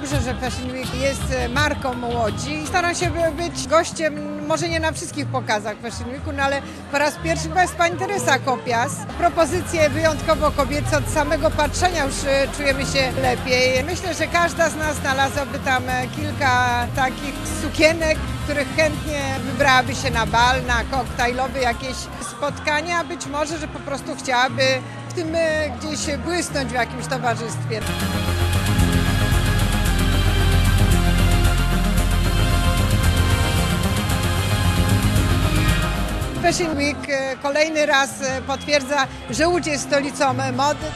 dobrze, że Fashion Week jest e, marką Łodzi. Staram się by- być gościem, może nie na wszystkich pokazach Fashion Weeku, no ale po raz pierwszy była jest pani Teresa Kopias. Propozycje wyjątkowo kobiece, od samego patrzenia już e, czujemy się lepiej. Myślę, że każda z nas znalazłaby tam e, kilka takich sukienek, których chętnie wybrałaby się na bal, na koktajlowe jakieś spotkania, być może, że po prostu chciałaby w tym gdzieś błysnąć w jakimś towarzystwie. Fashion Week e, kolejny raz e, potwierdza, że Łódź jest stolicą mody.